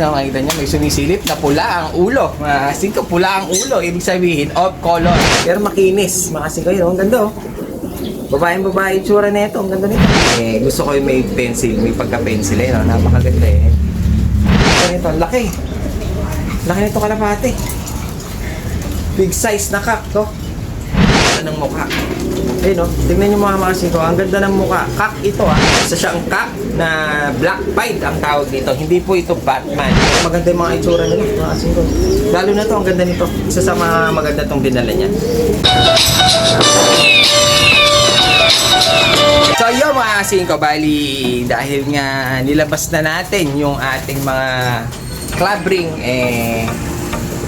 Ayun, oh, makikita nyo, may sumisilip na pula ang ulo. Mga singko, pula ang ulo. Ibig sabihin, off color. Pero makinis. Mga singko oh, ang ganda oh. Babaeng babae itsura na ito. Ang ganda nito. Eh, gusto ko yung may pencil, may pagka-pencil eh. No? Napakaganda eh. Ito nito, laki. Laki nito kalapate. Big size na kak to. Ganda ng mukha. Ayun no, tingnan nyo mga mga singko, ang ganda ng mukha. Kak ito ah. Isa siyang kak na black pied ang tawag dito. Hindi po ito Batman. Maganda yung mga itsura nila, mga singko. Lalo na to, ang ganda nito. Isa sa mga maganda tong dinala niya. So yun mga singko, bali dahil nga nilabas na natin yung ating mga club ring, eh,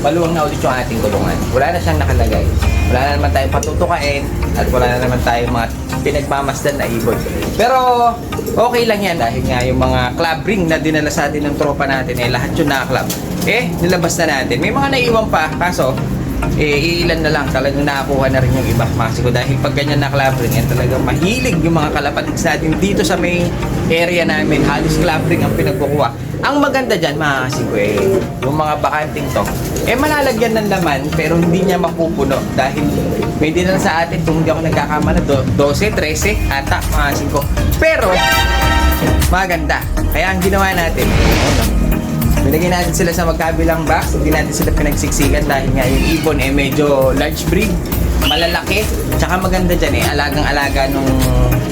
maluwang na ulit yung ating gulungan. Wala na siyang nakalagay. Wala na naman tayong patutukain at wala na naman tayong mga pinagmamasdan na ibon. Pero okay lang yan dahil nga yung mga club ring na dinala sa atin ng tropa natin, eh lahat yun naka-club. Eh, nilabas na natin. May mga naiwan pa, kaso eh, ilan na lang talagang nakakuha na rin yung iba Maxiko dahil pag ganyan na club ring yan talagang mahilig yung mga kalapatids natin dito sa may area namin halos club ring ang pinagkukuha ang maganda dyan mga Maxiko eh yung mga bakanting to eh malalagyan ng laman pero hindi niya mapupuno dahil may dinala sa atin kung hindi ako nagkakamala do, 12, 13 ata mga Maxiko pero maganda. Kaya ang ginawa natin Binigyan natin sila sa magkabilang box, hindi natin sila pinagsiksikan dahil nga yung ibon eh medyo large breed, malalaki, tsaka maganda dyan eh, alagang-alaga nung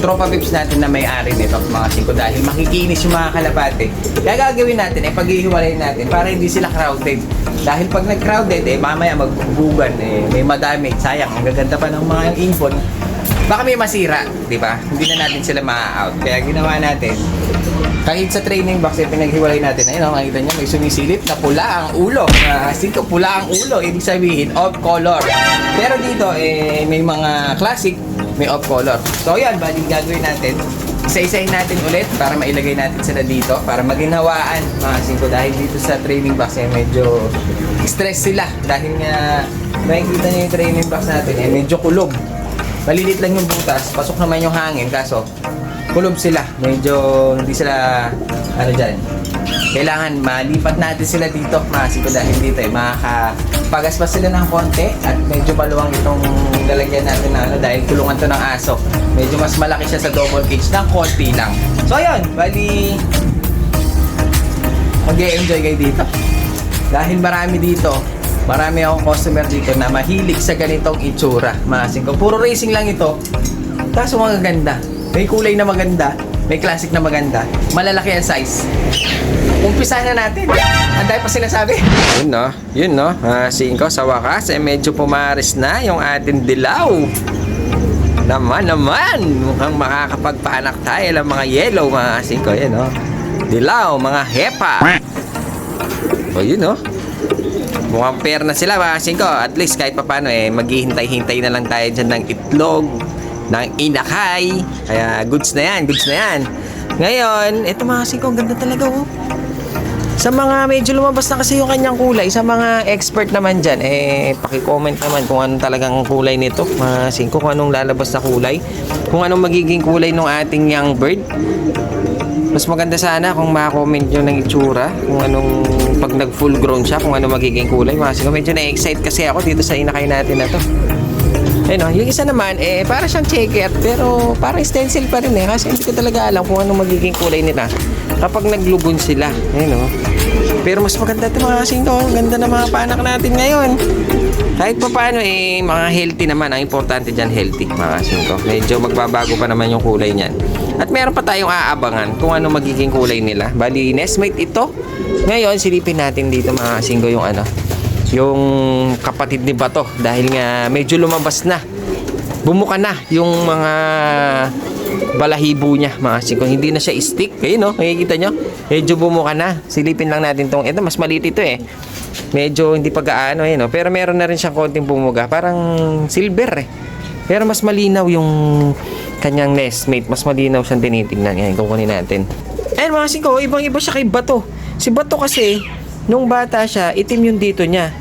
tropa pips natin na may-ari nito, mga singko, dahil makikinis yung mga kalapate. Kaya gagawin natin eh, paghihiwalay natin para hindi sila crowded. Dahil pag nag-crowded eh, mamaya magbubugan eh, may madami, sayang, ang gaganda pa ng mga ibon. Baka may masira, di ba? Hindi na natin sila ma-out. Kaya ginawa natin, kahit sa training box, eh, pinaghiwalay natin. Ayun, oh, makikita nyo, may sumisilip na pula ang ulo. Uh, singko, pula ang ulo. Ibig sabihin, off color. Pero dito, eh, may mga classic, may off color. So, yan, bali gagawin natin. Isa-isahin natin ulit para mailagay natin sila dito para maginhawaan mga singko dahil dito sa training box eh medyo stress sila dahil nga makikita niyo yung training box natin eh medyo kulob malilit lang yung butas pasok naman yung hangin kaso kulob sila. Medyo hindi sila, ano dyan, kailangan malipat natin sila dito, masiko dahil dito eh, makakapagas pa sila ng konti at medyo maluwang itong lalagyan natin na ano dahil kulungan to ng aso. Medyo mas malaki siya sa double cage ng konti lang. So ayun, bali mag-enjoy kayo dito. Dahil marami dito, marami akong customer dito na mahilig sa ganitong itsura. Masin ko. Puro racing lang ito. Kaso mga ganda. May kulay na maganda. May classic na maganda. Malalaki ang size. Umpisa na natin. Ang dahil pa sinasabi. Yun no. Yun no. Uh, ko sa wakas, eh, medyo pumaris na yung ating dilaw. Naman, naman. Mukhang makakapagpaanak tayo ng mga yellow, mga singko. Yan no. Dilaw, mga hepa. O yun no. Mukhang pair na sila mga singko. At least kahit papano eh, maghihintay-hintay na lang tayo dyan ng itlog, ng inakay. Kaya goods na yan, goods na yan. Ngayon, eto mga singko, ang ganda talaga oh. Sa mga medyo lumabas na kasi yung kanyang kulay, sa mga expert naman dyan, eh, paki-comment naman kung anong talagang kulay nito. Mga singko, kung anong lalabas na kulay. Kung anong magiging kulay ng ating young bird. Mas maganda sana kung ma-comment nyo ng itsura, kung anong pag nag full grown siya, kung anong magiging kulay. Mga singko, medyo na-excite kasi ako dito sa inakay natin na to. Ayun, oh, yung isa naman, eh, para siyang checker, pero parang stencil pa rin eh. Kasi hindi ko talaga alam kung anong magiging kulay nila kapag naglubon sila. Ayun, oh. Pero mas maganda ito mga kasing to. Ang ganda ng mga panak natin ngayon. Kahit pa paano, eh, mga healthy naman. Ang importante dyan, healthy, mga kasing to. Medyo magbabago pa naman yung kulay niyan. At meron pa tayong aabangan kung ano magiging kulay nila. Bali, nestmate ito. Ngayon, silipin natin dito mga kasing yung ano, yung kapatid ni Bato dahil nga medyo lumabas na. Bumuka na yung mga balahibo niya mga singko hindi na siya stick kayo no? Makikita nyo? Medyo bumuka na. Silipin lang natin tong ito mas maliit ito eh. Medyo hindi pa gaano eh no? Pero meron na rin siyang konting bumuga. Parang silver eh. Pero mas malinaw yung kanyang nestmate. Mas malinaw siyang tinitingnan ngayon kukunin natin. Ayun mga singko ibang iba siya kay Bato. Si Bato kasi nung bata siya itim yung dito niya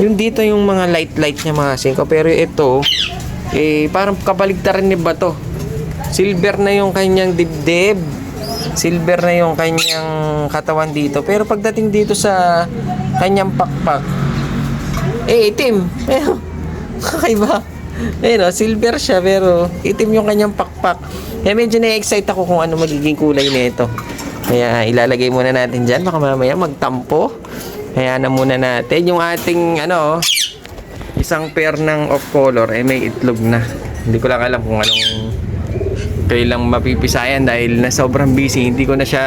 yung dito yung mga light light niya mga singko pero ito eh parang kabaligtaran ni Bato silver na yung kanyang dibdib silver na yung kanyang katawan dito. Pero pagdating dito sa kanyang pakpak, eh itim. Eh, kakaiba. Ayun o, silver siya pero itim yung kanyang pakpak. Kaya medyo na-excite ako kung ano magiging kulay nito. Kaya ilalagay muna natin dyan. Baka mamaya magtampo. Kaya na muna natin. Yung ating ano, isang pair ng off color eh may itlog na. Hindi ko lang alam kung anong kailang mapipisayan dahil na sobrang busy. Hindi ko na siya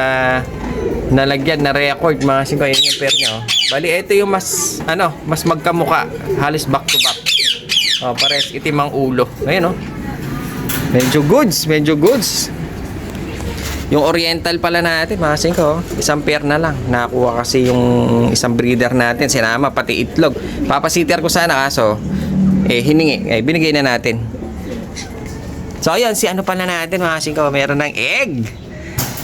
nalagyan na record mga singko yun yung pair niya oh. Bali ito yung mas ano, mas magkamuka. Halos back to back. Oh, pares itim ang ulo. Ayun oh. Medyo goods, medyo goods. Yung oriental pala natin, mga singko, oh. isang pair na lang. Nakakuha kasi yung isang breeder natin, sinama pati itlog. Papasiter ko sana kaso, eh hiningi, eh binigay na natin. So ayun, si ano pala natin mga singko, meron ng egg.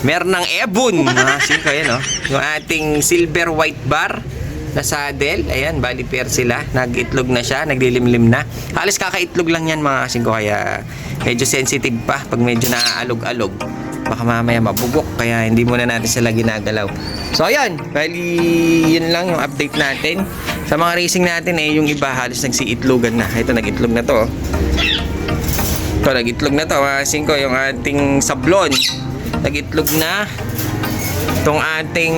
Meron ng ebon, mga singko, yan oh. Yung ating silver white bar na saddle. Ayan, bali pair sila. Nag-itlog na siya, naglilimlim na. Halos kakaitlog lang yan mga singko, kaya medyo sensitive pa pag medyo naaalog-alog. Baka mamaya mabugok, kaya hindi muna natin sila ginagalaw. So ayan, bali yun lang yung update natin. Sa mga racing natin eh, yung iba halos nagsiitlogan na. Ito, nag-itlog na to. oh. Ito, nag-itlog na to, mga singko, yung ating sablon. Nag-itlog na. Itong ating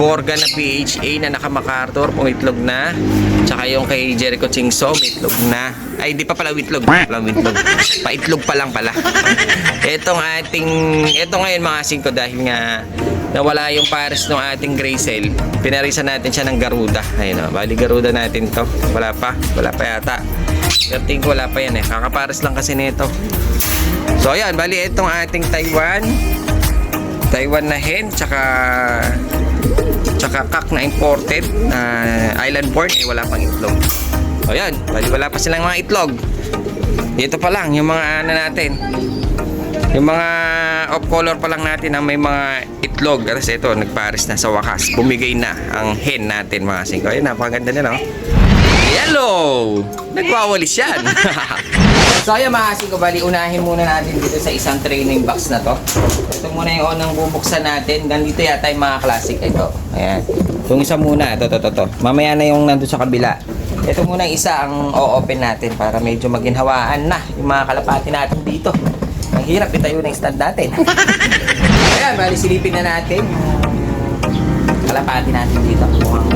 Borga na PHA na naka-MacArthur, pumitlog na. Tsaka yung kay Jericho Chingso, mitlog na. Ay, di pa pala witlog. Pala witlog. Paitlog pa lang pala. Itong ating, ito ngayon mga singko dahil nga nawala yung pares ng ating gray cell. Pinarisan natin siya ng Garuda. Ayun o, bali Garuda natin to. Wala pa, wala pa yata. Pero tingin ko wala pa yan eh. Kakapares lang kasi nito. So ayan, bali itong ating Taiwan. Taiwan na hen, tsaka tsaka kak na imported na island born eh wala pang itlog. O yan, bali wala pa silang mga itlog. Dito pa lang yung mga ano natin. Yung mga off color pa lang natin na may mga itlog. Kasi ito, nagpares na sa wakas. Bumigay na ang hen natin mga singko. Ayun, napakaganda nila, no? Yellow! Nagwawalis yan. so, ayan mga singko, bali unahin muna natin dito sa isang training box na to. Ito muna yung unang bubuksan natin. Ganito yata yung mga classic ito. Ayan. Itong isa muna. Ito, ito, ito, ito. Mamaya na yung nandun sa kabila. Ito muna isa ang o-open natin para medyo maginhawaan na yung mga kalapati natin dito. Ang hirap itayo yung stand natin. Ayan, bali silipin na natin yung kalapati natin dito. Mukhang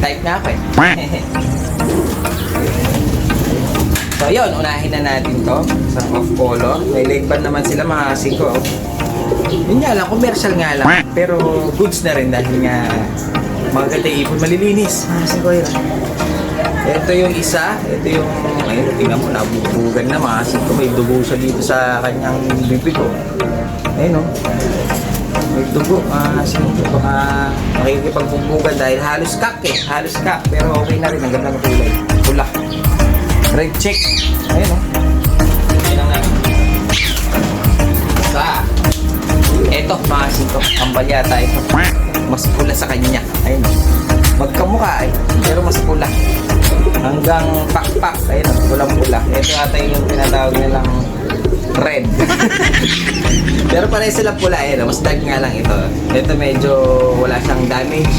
type na ako eh. so yun, unahin na natin to sa off color. May leg band naman sila mga singko. Yun nga lang, commercial nga lang. Pero goods na rin dahil nga mga ganda ipon malilinis. Mga singko yun. Ito yung isa, ito yung, ayun, tingnan mo, nabubugan na mga singko. May dugo siya dito sa kanyang bibig ko. Ayun o. May dugo, ah, singko, baka makikipagbubugan dahil halos kak eh, halos kak. Pero okay na rin, ang ganda ng kulay. Pula. Red check. Ayun o. Natin. Sa, eto mga singko, ang balyata ito. Mas pula sa kanya. Ayun o. Magkamukha eh, pero mas pula. Hanggang pakpak, ayun o, pulang-pula. Ito ata yung tinatawag nilang red. Pero pareho sila pula eh, no? mas dark nga lang ito. Ito medyo wala siyang damage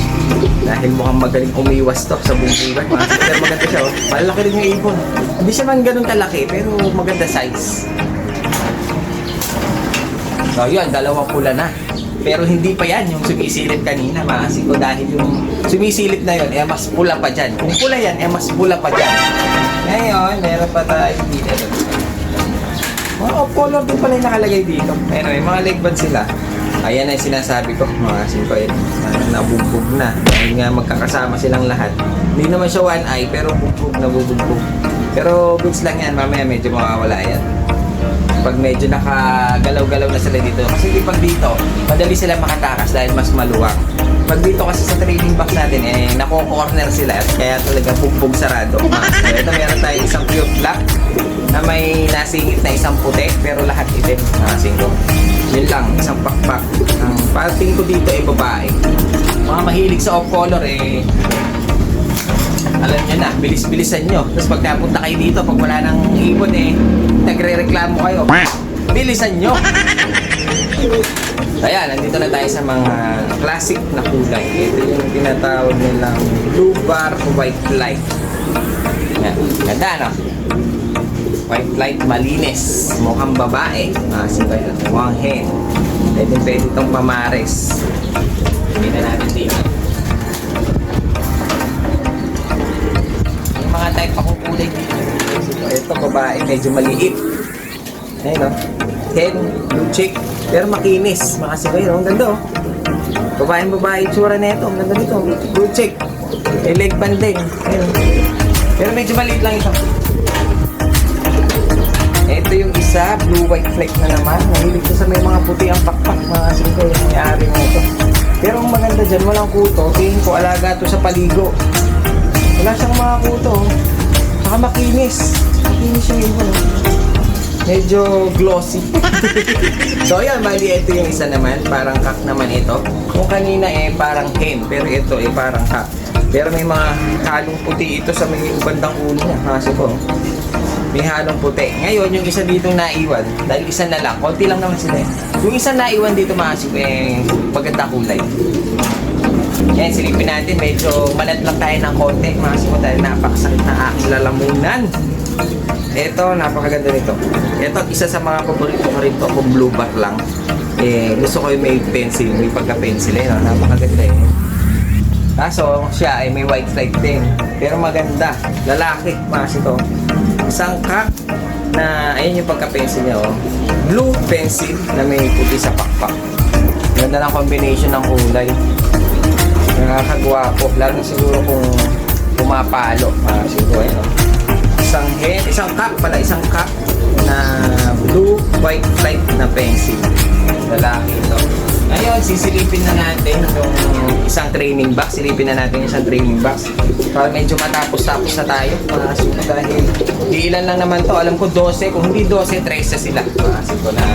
dahil mukhang magaling umiwas to sa bungbugan. Mga pero maganda siya, oh. malaki rin yung ibon. Hindi siya man ganun kalaki, pero maganda size. So yun, dalawang pula na. Pero hindi pa yan yung sumisilip kanina, maasin ko dahil yung sumisilip na yun, eh mas pula pa dyan. Kung pula yan, eh mas pula pa dyan. Ngayon, meron pa tayo dito. Mga off color din pala yung nakalagay dito. Anyway, mga leg band sila. Ayan yung sinasabi ko, mga singko yun. Na, nabugbog na. Dahil nga magkakasama silang lahat. Hindi naman siya one eye, pero bugbog na bubugbog. Pero goods lang yan, mamaya medyo mawawala yan. Pag medyo nakagalaw-galaw na sila dito. Kasi di pag dito, madali sila makatakas dahil mas maluwang. Pag dito kasi sa training box natin, eh, nako-corner sila. Kaya talaga bugbog sarado. So, ito meron tayo isang pure black na may nasingit na isang puti pero lahat itim mga singko. Yun lang, isang pakpak. Ang pating ko dito ay babae. Mga mahilig sa off color eh alam nyo na, bilis-bilisan nyo. Tapos pag napunta kayo dito, pag wala nang ibon eh, nagre-reklamo kayo. Bilisan nyo. Ayan, nandito na tayo sa mga classic na kulay. Ito yung tinatawag nilang blue bar white light. Yan, ganda no? White light malinis. Mukhang babae. Ah, yun. Mukhang hen. Pwede pwede itong pamares. Hindi na natin dito. Ito babae, medyo maliit. Ayun no? Hen, blue chick. Pero makinis. Makasibay no? Ang ganda oh. Babaeng babae tsura na ito. Ang ganda dito. Blue chick. May leg band din. Ayun. oh. Pero medyo maliit lang ito. Ito yung isa, blue white fleck na naman. Mahilig ko sa may mga puti ang pakpak, mga singko may-ari mo ito. Pero ang maganda dyan, walang kuto. Tingin ko alaga to sa paligo. Wala siyang mga kuto. Saka makinis. Makinis yung ibon. Medyo glossy. so yan, bali ito yung isa naman. Parang kak naman ito. Kung kanina eh parang hen, pero ito eh parang kak. Pero may mga halong puti ito sa may bandang ulo niya. Kasi po. May halong puti. Ngayon, yung isa dito naiwan, dahil isa na lang, konti lang naman sila eh. Yung isa naiwan dito masip eh, maganda kulay. Yan, silipin natin. Medyo malat lang tayo ng konti. Masip dahil napakasakit na aking lalamunan. Ito, napakaganda nito. Ito, isa sa mga paborito ko rin to, kung blue bar lang. Eh, gusto ko yung may pencil, may pagka-pencil eh, no? napakaganda eh. Kaso, siya ay may white flag din. Pero maganda. Lalaki, mas ito. Isang kak na, ayun yung pagka-pencil niya, oh. Blue pencil na may puti sa pakpak. Ganda ng combination ng kulay. Nakakagwapo. Lalo na siguro kung pumapalo. Ah, siguro, ayun, oh. Isang head, isang cup pala, isang cup na blue white flight na pencil. Lalaki ito. Ngayon, sisilipin na natin yung isang training box. Silipin na natin yung isang training box. Para medyo matapos-tapos na tayo. Mga sino dahil di ilan lang naman to. Alam ko 12. Kung hindi 12, 13 sila. Mga sino na,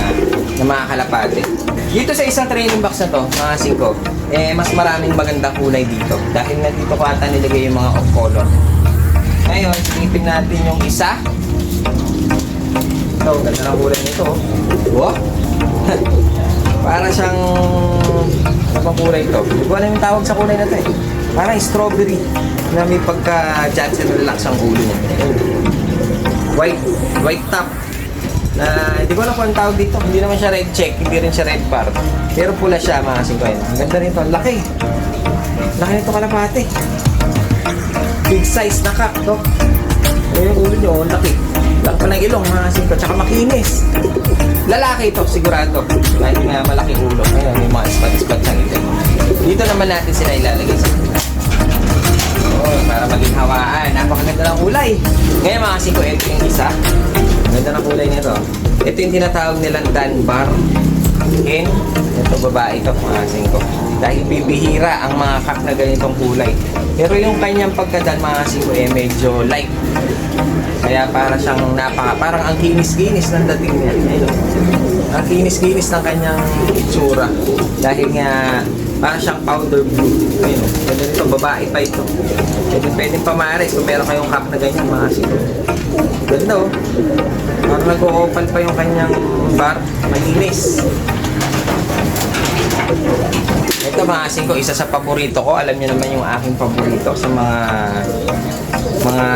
na mga kalapate. Dito sa isang training box na to, mga singko, eh, mas maraming magandang kulay dito. Dahil na dito ko ata nilagay yung mga off-color. Ngayon, silipin natin yung isa. Ito, ganda ng kulay nito. oh. Wow! Para siyang... Ano kulay ito? Hindi ko alam yung tawag sa kulay na ito eh. Parang strawberry na may pagka-Johnson relax ang ulo niya. White, white top. Na hindi ko alam kung ang tawag dito. Hindi naman siya red check, hindi rin siya red bar. Pero pula siya mga 50. Ang ganda nito. Ang laki. Laki nito kalapate. Big size na cup to. Eh, yung ulo nyo, ang laki. Laki pa ng ilong, mga singko. Tsaka makinis. Lalaki ito, sigurado. Kahit nga malaki ulo. Ngayon, may mga spot-spot sa ilong. Dito naman natin sila ilalagay sa Oh, para maging hawaan. Napakaganda ng kulay. Ngayon mga singko, ito yung isa. Ganda ng kulay nito. Ito yung tinatawag nilang Dunbar. Hen. Ito babae ito, mga singko. Dahil bibihira ang mga kak na ganitong kulay. Pero yung kanyang pagkadan, mga singko, eh medyo light. Kaya para siyang napaka, parang ang kinis-kinis ng dating niya. Ang kinis-kinis ng kanyang itsura. Dahil nga, parang siyang powder blue. Ayun. Ganda nito, babae pa ito. Pwede, pwede pamares kung meron kayong cup na ganyan, mga sino. Ganda oh. Parang nag-o-opal pa yung kanyang bar. Malinis. Ito mga asin ko, isa sa paborito ko. Alam niyo naman yung aking paborito sa mga mga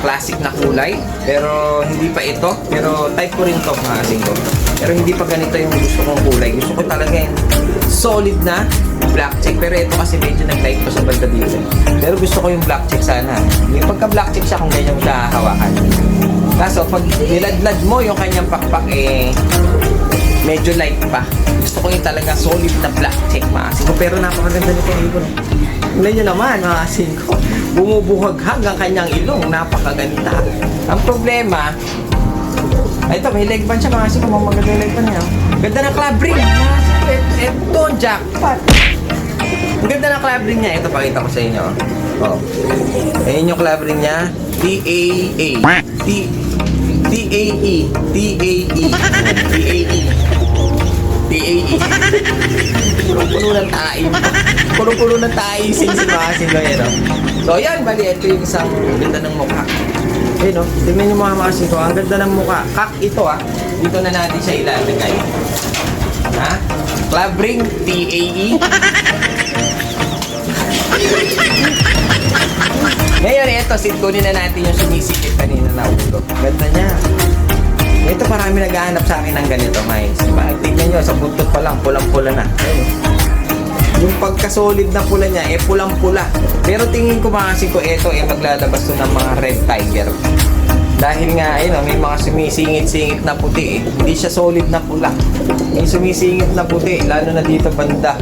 classic na kulay. Pero hindi pa ito. Pero type ko rin to mga ko. Pero hindi pa ganito yung gusto kong kulay. Gusto ko talaga yung solid na black check. Pero ito kasi medyo nag-type ko sa banda dito. Pero gusto ko yung black check sana. Yung pagka black check siya kung ganyan mo siya hawakan. Kaso pag niladlad mo yung kanyang pakpak eh medyo light pa. Gusto ko yung talaga solid na black check maasin ko. Pero napakaganda nito yung ibon. Tingnan nyo naman, maasin ko. Bumubuhaghag ang kanyang ilong. Napakaganda. Ang problema, ay, ito, may leg band siya. Maasin ko, maganda yung leg band niya. Ganda ng club ring. Ito, jackpot. Ang ganda ng club ring niya. Ito, pakita ko sa inyo. Oh. Ayan yung club ring niya. T-A-A. T-A-E. T-A-E. T-A-E. T-A-E. Punong-puno ng tayo. Punong-puno ng tayo. Sing-sing mga sino yan, oh. So, yan. Bali, ito yung isang ganda ng mukha. Ayun, oh. Tingnan nyo mga mga sino. Ang ganda ng mukha. Kak ito, ah. Dito na natin siya ilalagay. Ha? Club ring, TAE. Ngayon, ito, sitkunin na natin yung sumisikip kanina na ulo. Ganda niya. Ito, marami naghahanap sa akin ng ganito, mais. Diba? Tingnan nyo, sa buntot pa lang, pulang-pula na. Ayun. Yung pagka-solid na pula niya, eh pulang-pula. Pero tingin ko mga ko, ito, eh maglalabas to ng mga red tiger. Dahil nga, ayun, oh, may mga sumisingit-singit na puti eh. Hindi siya solid na pula. May sumisingit na puti, lalo na dito banda.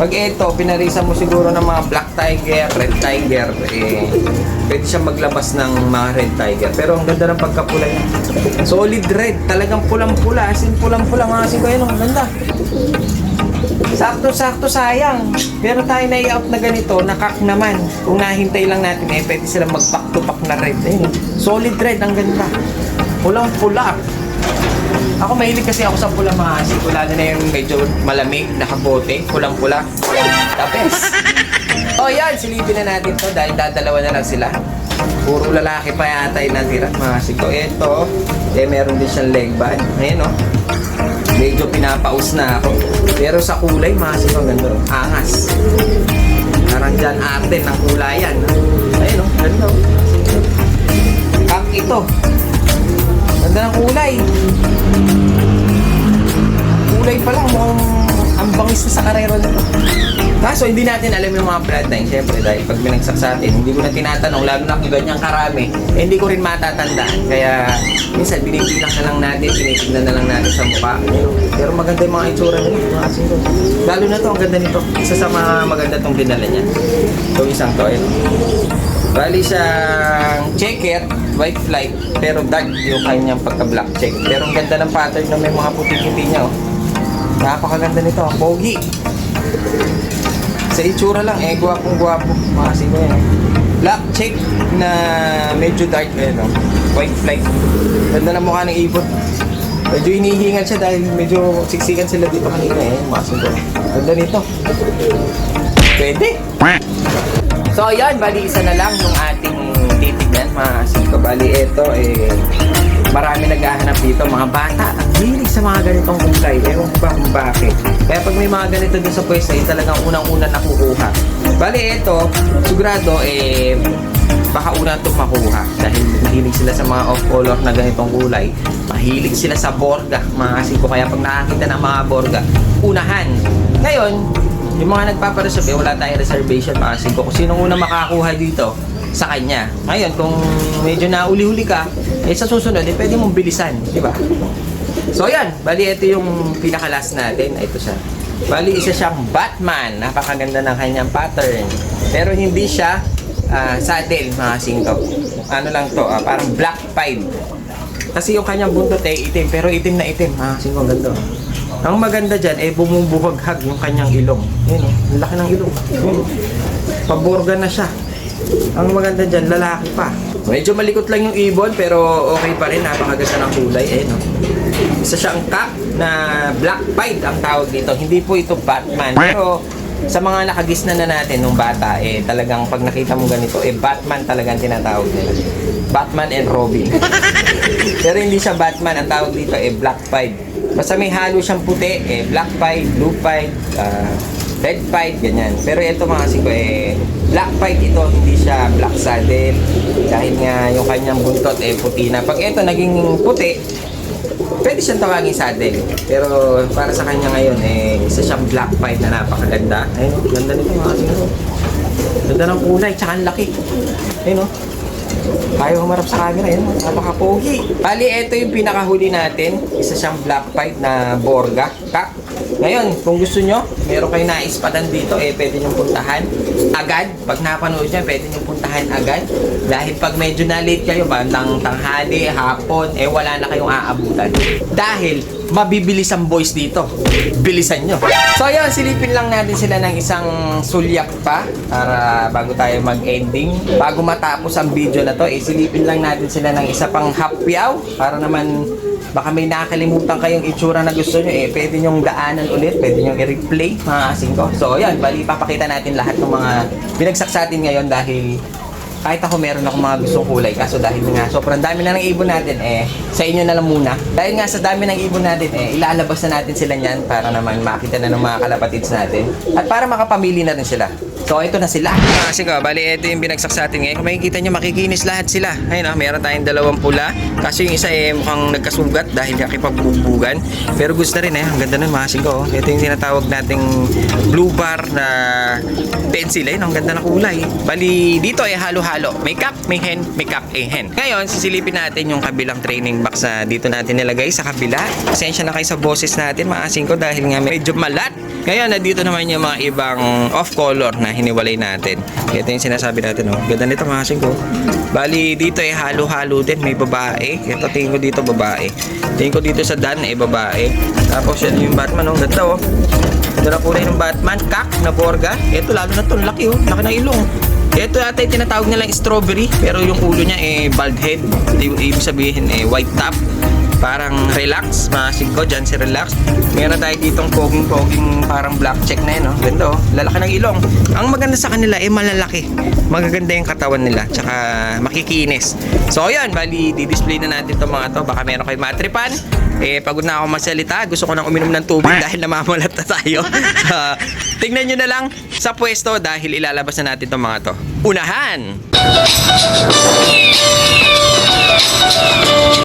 Pag ito, pinarisan mo siguro ng mga black tiger, red tiger, eh, pwede siya maglabas ng mga red tiger. Pero ang ganda ng pagkapula niya. Solid red, talagang pulang-pula. As in, pulang-pula mga siko, ayun, oh, ang ganda. Sakto-sakto sayang. Pero tayo na-out na ganito, nakak naman. Kung nahintay lang natin, eh, pwede sila back na red. Ayun, solid red, ang ganda. Pulang-pula. Ako mahilig kasi ako sa pula mga asik. Lalo na yung medyo malamig, nakabote, pulang-pula. Tapos. Oh yan, silipin na natin to dahil dadalawa na lang sila. Puro lalaki pa yata yung natira mga asik ko. Ito, eh meron din siyang leg band. Ayan oh medyo pinapaus na ako. Pero sa kulay, masin ang ganda. oh. Angas. Parang dyan arte ng kulayan. no? Ayun o, oh, ganda. oh. Kak ito. Ganda ng kulay. Kulay pa lang, mukhang ang bangis na sa karero nito. Kaso hindi natin alam yung mga bloodline, syempre dahil pag binagsak sa atin, hindi ko na tinatanong, lalo na kung ganyang karami, eh, hindi ko rin matatandaan. Kaya minsan binibilang na lang natin, tinitignan na lang natin sa mukha. Pero maganda yung mga itsura nila, mga asingo. Lalo na to, ang ganda nito. Isa sa mga maganda tong dinala niya. Itong isang to, ito. Bali siyang checker, white flight, pero dark yung kanyang pagka-black check. Pero ang ganda ng pattern na may mga puti-puti niya, oh. Napakaganda nito, pogi. Sa itsura lang, eh, gwapong gwapo. Makasi ko yan. Black check na medyo dark, eh, no? White flight. Ganda ng mukha ng ibon. Medyo hinihingal siya dahil medyo siksikan sila dito kanina eh. Makasi ko. Ganda nito. Pwede. So, ayan, bali isa na lang yung ating titignan, mga siko. Bali, ito, eh, marami naghahanap dito, mga bata. Ang hilig sa mga ganitong kulay. Ewan ko ba kung bakit. Kaya pag may mga ganito dun sa pwesto, eh, talagang unang-una nakukuha. Bali, ito, sigurado, eh, baka una itong makuha. Dahil mahilig sila sa mga off-color na ganitong kulay. Mahilig sila sa borga, mga siko. Kaya pag nakakita ng mga borga, unahan. Ngayon, yung mga nagpapareserve, eh, wala tayong reservation mga singko. Kung sino una makakuha dito sa kanya. Ngayon, kung medyo nauli-huli ka, eh sa susunod, eh pwede mong bilisan, di ba? So yan, bali ito yung pinakalas natin. Ito siya. Bali isa siyang Batman. Napakaganda ng kanyang pattern. Pero hindi siya ah, saddle mga singko. Ano lang to, ah, parang black pied. Kasi yung kanyang buntot eh itim, pero itim na itim. Singko, ang ganda. Ang maganda dyan, eh bumubuhaghag yung kanyang ilong. Yun, oh, ang laki ng ilong. Paborga na siya. Ang maganda dyan, lalaki pa. Medyo malikot lang yung ibon, pero okay pa rin. Napakaganda ng kulay. Eh, no? Isa siyang kak na black pied ang tawag dito. Hindi po ito Batman. Pero sa mga nakagisna na natin nung bata, eh talagang pag nakita mo ganito, eh Batman talagang tinatawag nila. Batman and Robin. Pero hindi siya Batman, ang tawag dito eh Black Pied. Basta may halo siyang puti, eh Black Pied, Blue Pied, ah, Red Pied, ganyan. Pero ito mga siko eh Black Pied ito, hindi siya Black Saddle. Dahil nga yung kanyang buntot eh puti na. Pag ito naging puti, pwede siyang tawagin saddle. Pero para sa kanya ngayon, eh, isa siyang black pied na napakaganda. Ayun, oh, ganda nito mga sino. Ganda ng kulay, tsaka ang laki. Ayun, oh. Ayaw humarap sa camera, yun. Napaka-pogi. Bali, ito yung pinakahuli natin. Isa siyang black pied na Borga. Kak. Ngayon, kung gusto nyo, meron kayo naispadan dito, eh, pwede nyo puntahan agad. Pag napanood nyo, pwede nyo puntahan agad. Dahil pag medyo na-late kayo, bandang tanghali, hapon, eh, wala na kayong aabutan. Dahil, mabibilis ang boys dito. Bilisan nyo. So, ayun, silipin lang natin sila ng isang sulyak pa para bago tayo mag-ending. Bago matapos ang video na to, eh, silipin lang natin sila ng isa pang hapyaw para naman baka may nakakalimutan kayong itsura na gusto nyo, eh, pwede nyong daanan ulit, pwede nyong i-replay, mga asing ko. So, yan, bali, papakita natin lahat ng mga binagsak sa atin ngayon dahil kahit ako meron ako mga gustong kulay. Kaso dahil nga, sobrang dami na ng ibon natin, eh, sa inyo na lang muna. Dahil nga sa dami ng ibon natin, eh, ilalabas na natin sila niyan para naman makita na ng mga kalapatids natin. At para makapamili na rin sila. So, ito na sila. Kasi ko, bali, ito yung binagsak sa atin ngayon. Kung makikita nyo, makikinis lahat sila. Ayun, oh, meron tayong dalawang pula. Kasi yung isa, eh, mukhang nagkasugat dahil nakipagbubugan. Pero gusto rin, eh. Ang ganda nun, mga ko. Oh. Ito yung tinatawag nating blue bar na pencil. Ayun, ang ganda ng kulay. Bali, dito, eh, halo-halo. May cap, may hen, may cap, eh, hen. Ngayon, sisilipin natin yung kabilang training box na dito natin nilagay sa kabila. Pasensya na kayo sa boses natin, mga ko, dahil nga medyo malat. Ngayon, nandito naman yung mga ibang off-color na hiniwalay natin. Ito yung sinasabi natin, oh. Ganda nito mga kasing ko. Bali, dito eh, halo-halo din. May babae. Ito tingin ko dito babae. Tingin ko dito sa Dan, eh, babae. Tapos yan yung Batman, oh. Ganda, oh. Ganda na kulay ng Batman. Kak na Borga. Ito, lalo na to. Laki, oh. Laki ng ilong. Ito ata tinatawag nilang strawberry. Pero yung ulo niya, eh, bald head. Ito ibig sabihin, eh, white top parang relax, mga singko dyan si relax. Meron tayo ditong poging-poging parang black check na yun, no? Ganda, oh. Lalaki ng ilong. Ang maganda sa kanila, eh, malalaki. Magaganda yung katawan nila, tsaka makikinis. So, yan, bali, di-display na natin itong mga to. Baka meron kayo matripan. Eh, pagod na ako magsalita. Gusto ko nang uminom ng tubig dahil namamalat na tayo. Ah, tingnan nyo na lang sa pwesto dahil ilalabas na natin itong mga to. Unahan!